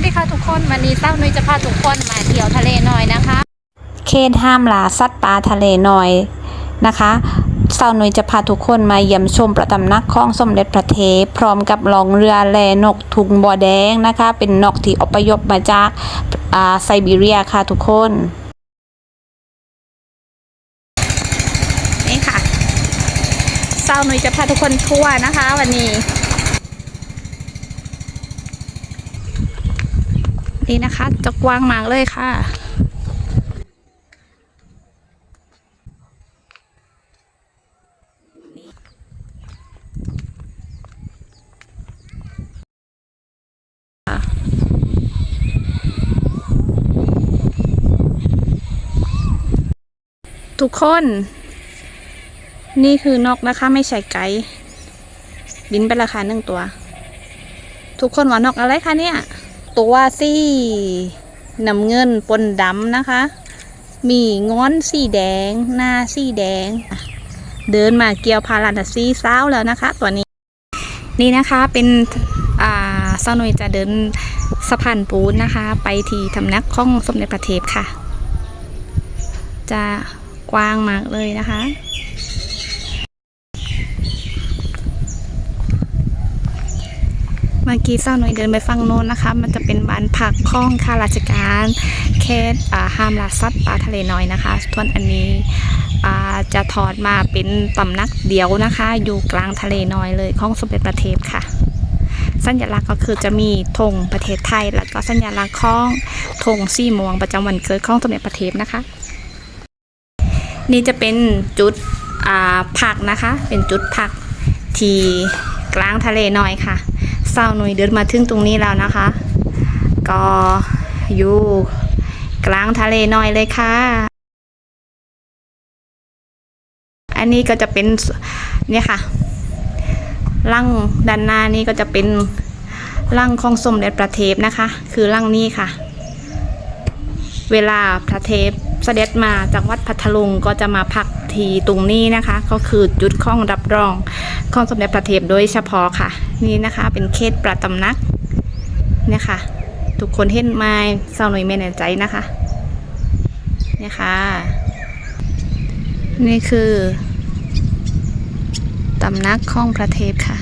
วัสดีค่ะทุกคน วันนี้เต้านุ้ยจะพาทุกคนมาเที่ยวทะเลหน่อยนะคะ เขตห้ามล่าสัตว์ป่าทะเลน้อยนะคะสาวนุยจะพาทุกคนมาเยี่ยมชมประตำนักของสมเด็จพระเทพพร้อมกับลองเรือแลนกทุงบัวแดงนะคะ เป็นนกที่อพยพมาจากอ่าไซบีเรียค่ะทุกคน นี่ค่ะเต้านุ้ยจะพาทุกคนทัวร์นะคะ วันนี้ นี่นะคะ จะกว้างมากเลยค่ะ ทุกคน นี่คือนกนะคะ ไม่ใช่ไก่บินไปราคาหนึ่งตัว ทุกคนว่านกอะไรคะเนี่ย ตัวซี่น้ำเงินปนดำนะคะ มีง้อนสีแดง หน้าสีแดง เดินมาเกี่ยวพาราดซีเศร้าแล้วนะคะ ตัวนี้ นี่นะคะเป็นอ่าเศร้าหน่ยจะเดินสะพานปูนนะคะ ไปที่ทำนักข้องสมเด็จพระเทพค่ะ จะกว้างมากเลยนะคะ มื่อกี้เศร้าหน่อยเดินไปฟังโน้นนะคะ มันจะเป็นบ้านพักข้องข้าราชการเขตอ่าห้ามล่าสัตว์ป่าทะเลน้อยนะคะส่วนอันนี้อ่าจะถอดมาเป็นตำนักเดียวนะคะ อยู่กลางทะเลน้อยเลยของสมเด็จพระเทพค่ะ สัญลักษณ์ก็คือจะมีธงประเทศไทย แล้วก็สัญลักษณ์ของธงสีม่วงประจำวันเกิดของสมเด็จพระเทพนะคะ นี่จะเป็นจุดอ่าผักนะคะ เป็นจุดผักที่กลางทะเลน้อยค่ะ เศร้าหน่ยเดินมาถึงตรงนี้แล้วนะคะ ก็อยู่กลางทะเลน้อยเลยค่ะ อันนี้ก็จะเป็นเนี่ยค่ะล่างด้านหน้านี้ก็จะเป็นล่างของสมเด็จพระเทพนะคะ คือล่างนี้ค่ะ เวลาพระเทพเสด็จมาจากวัดพัทลุงก็จะมาพัก ทีตรงนี้นะคะ ก็คือจุดข้องรับรองข้องสมเด็จพระเทพโดยเฉพาะค่ะ นี่นะคะ เป็นเขตประตำนักเนี่ยค่ะทุกคนเห็นไหมาเศร้าหน่อยไม่แน่ใจนะคะเนี่ยค่ะ นี่คือตำนักข้องพระเทพค่ะ